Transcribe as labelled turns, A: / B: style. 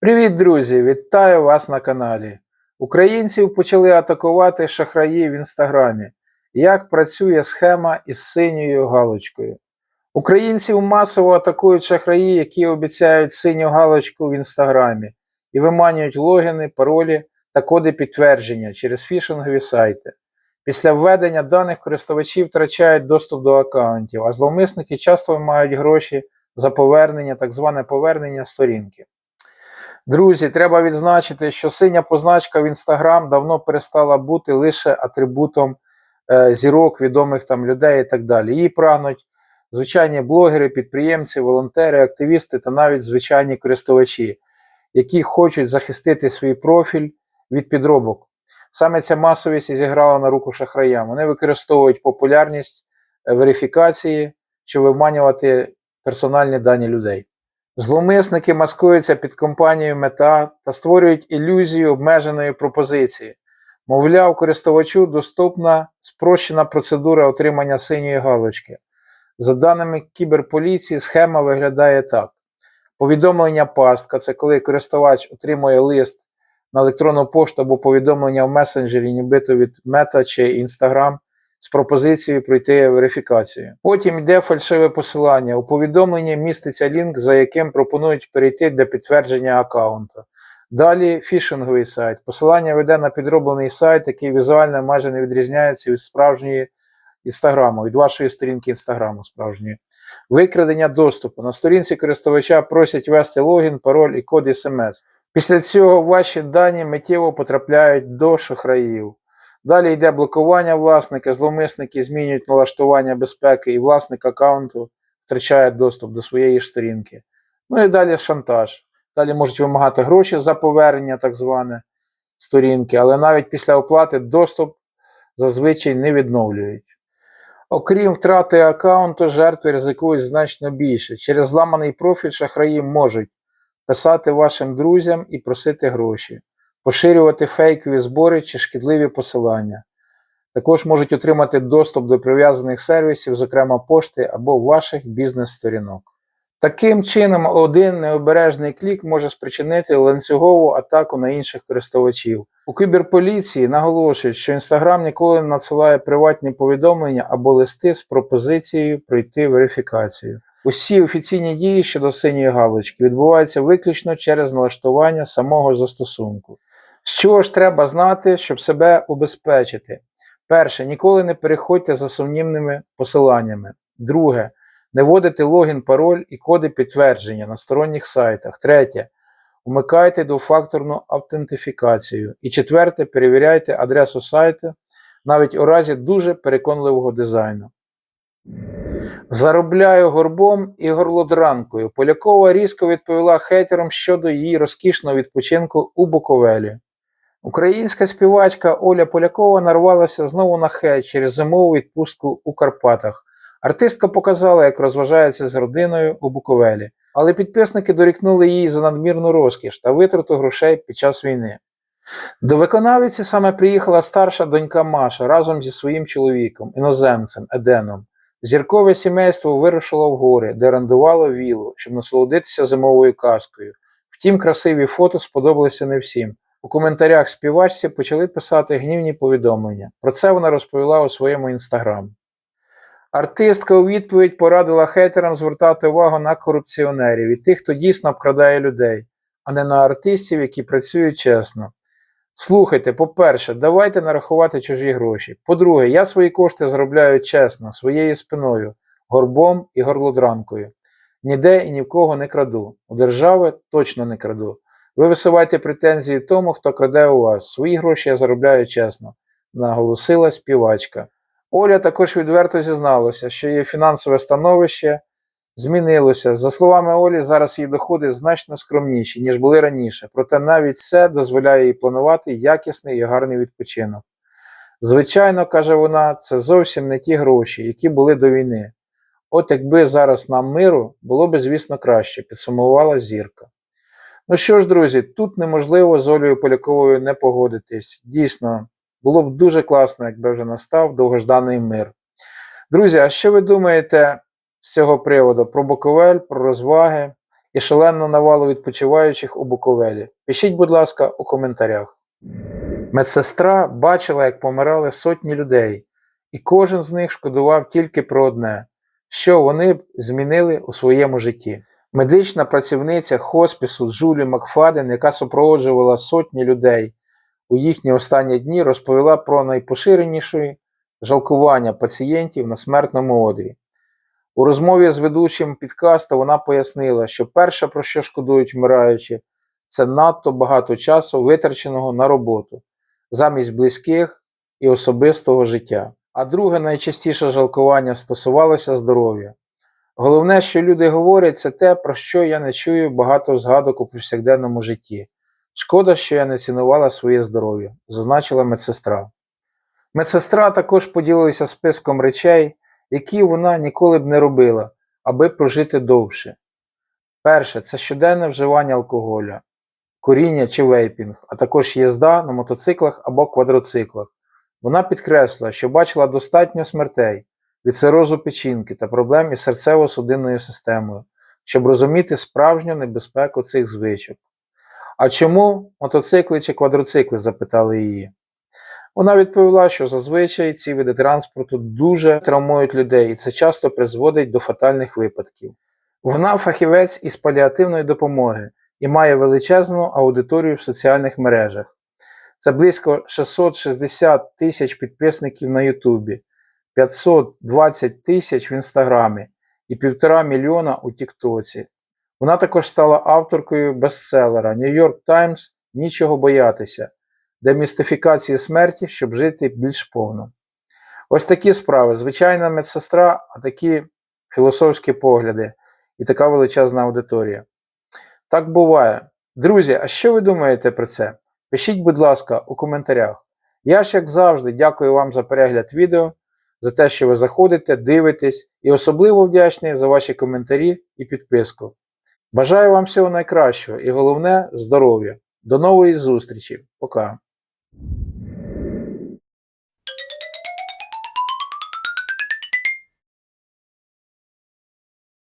A: Привіт, друзі! Вітаю вас на каналі. Українців почали атакувати шахраї в інстаграмі. Як працює схема із синьою галочкою? Українців масово атакують шахраї, які обіцяють синю галочку в інстаграмі і виманюють логіни, паролі та коди підтвердження через фішингові сайти. Після введення даних користувачі втрачають доступ до аккаунтів, а зловмисники часто вимагають гроші за повернення, так зване повернення сторінки. Друзі, треба відзначити, що синя позначка в Instagram давно перестала бути лише атрибутом е, зірок, відомих там людей і так далі. Її прагнуть звичайні блогери, підприємці, волонтери, активісти та навіть звичайні користувачі, які хочуть захистити свій профіль від підробок. Саме ця масовість і зіграла на руку шахраям. Вони використовують популярність е, верифікації, щоб виманювати персональні дані людей. Зловмисники маскуються під компанією мета та створюють ілюзію обмеженої пропозиції. Мовляв, користувачу доступна спрощена процедура отримання синьої галочки. За даними кіберполіції, схема виглядає так: повідомлення пастка це коли користувач отримує лист на електронну пошту або повідомлення в месенджері, нібито від Мета чи Instagram, з пропозицією пройти верифікацію. Потім йде фальшиве посилання. У повідомленні міститься лінк, за яким пропонують перейти для підтвердження аккаунту. Далі фішинговий сайт. Посилання веде на підроблений сайт, який візуально майже не відрізняється від справжньої інстаграму, від вашої сторінки інстаграму справжньої. Викрадення доступу. На сторінці користувача просять ввести логін, пароль і код смс. Після цього ваші дані миттєво потрапляють до шахраїв. Далі йде блокування власника, зловмисники змінюють налаштування безпеки, і власник аккаунту втрачає доступ до своєї сторінки. Ну і далі шантаж. Далі можуть вимагати гроші за повернення так зване сторінки, але навіть після оплати доступ зазвичай не відновлюють. Окрім втрати аккаунту, жертви ризикують значно більше. Через зламаний профіль шахраї можуть писати вашим друзям і просити гроші поширювати фейкові збори чи шкідливі посилання. Також можуть отримати доступ до прив'язаних сервісів, зокрема пошти або ваших бізнес-сторінок. Таким чином, один необережний клік може спричинити ланцюгову атаку на інших користувачів. У кіберполіції наголошують, що Instagram ніколи не надсилає приватні повідомлення або листи з пропозицією пройти верифікацію. Усі офіційні дії щодо синьої галочки відбуваються виключно через налаштування самого застосунку. Що ж треба знати, щоб себе убезпечити? Перше, ніколи не переходьте за сумнівними посиланнями. Друге, не вводите логін, пароль і коди підтвердження на сторонніх сайтах. Третє, умикайте двофакторну автентифікацію. І четверте, перевіряйте адресу сайту навіть у разі дуже переконливого дизайну. Заробляю горбом і горлодранкою. Полякова різко відповіла хейтерам щодо її розкішного відпочинку у Буковелі. Українська співачка Оля Полякова нарвалася знову на хейт через зимову відпустку у Карпатах. Артистка показала, як розважається з родиною у Буковелі, але підписники дорікнули їй за надмірну розкіш та витрату грошей під час війни. До виконавиці саме приїхала старша донька Маша разом зі своїм чоловіком, іноземцем Еденом. Зіркове сімейство вирушило в гори, де орендувало вілу, щоб насолодитися зимовою казкою. Втім, красиві фото сподобалися не всім. У коментарях співачці почали писати гнівні повідомлення. Про це вона розповіла у своєму інстаграм. Артистка у відповідь порадила хейтерам звертати увагу на корупціонерів і тих, хто дійсно обкрадає людей, а не на артистів, які працюють чесно. Слухайте, по-перше, давайте нарахувати чужі гроші. По-друге, я свої кошти заробляю чесно, своєю спиною, горбом і горлодранкою. Ніде і ні в кого не краду. У держави точно не краду. Ви висуваєте претензії тому, хто краде у вас. Свої гроші я заробляю чесно, наголосила співачка. Оля також відверто зізналася, що її фінансове становище змінилося. За словами Олі, зараз її доходи значно скромніші, ніж були раніше, проте навіть це дозволяє їй планувати якісний і гарний відпочинок. Звичайно, каже вона, це зовсім не ті гроші, які були до війни. От якби зараз нам миру, було б, звісно, краще, підсумувала зірка. Ну що ж, друзі, тут неможливо з Олею Поляковою не погодитись. Дійсно, було б дуже класно, якби вже настав довгожданий мир. Друзі, а що ви думаєте з цього приводу про Буковель, про розваги? і шалену навалу відпочиваючих у Буковелі? Пишіть, будь ласка, у коментарях. Медсестра бачила, як помирали сотні людей, і кожен з них шкодував тільки про одне, що вони б змінили у своєму житті. Медична працівниця хоспісу Джулі Макфаден, яка супроводжувала сотні людей у їхні останні дні, розповіла про найпоширеніші жалкування пацієнтів на смертному одрі. У розмові з ведучим підкасту вона пояснила, що перше, про що шкодують вмираючі, це надто багато часу, витраченого на роботу, замість близьких і особистого життя. А друге найчастіше жалкування стосувалося здоров'я. Головне, що люди говорять, це те, про що я не чую багато згадок у повсякденному житті. Шкода, що я не цінувала своє здоров'я, зазначила медсестра. Медсестра також поділилася списком речей, які вона ніколи б не робила, аби прожити довше. Перше це щоденне вживання алкоголя, коріння чи вейпінг, а також їзда на мотоциклах або квадроциклах. Вона підкреслила, що бачила достатньо смертей від цирозу печінки та проблем із серцево-судинною системою, щоб розуміти справжню небезпеку цих звичок. А чому мотоцикли чи квадроцикли? запитали її. Вона відповіла, що зазвичай ці види транспорту дуже травмують людей, і це часто призводить до фатальних випадків. Вона фахівець із паліативної допомоги і має величезну аудиторію в соціальних мережах. Це близько 660 тисяч підписників на Ютубі, 520 тисяч в Інстаграмі і півтора мільйона у Тіктоці. Вона також стала авторкою бестселера New York Times Нічого боятися, демістифікації смерті, щоб жити більш повно. Ось такі справи. Звичайна медсестра, а такі філософські погляди і така величезна аудиторія. Так буває. Друзі, а що ви думаєте про це? Пишіть, будь ласка, у коментарях. Я ж, як завжди, дякую вам за перегляд відео, за те, що ви заходите, дивитесь, і особливо вдячний за ваші коментарі і підписку. Бажаю вам всього найкращого і головне здоров'я. До нової зустрічі. Пока. you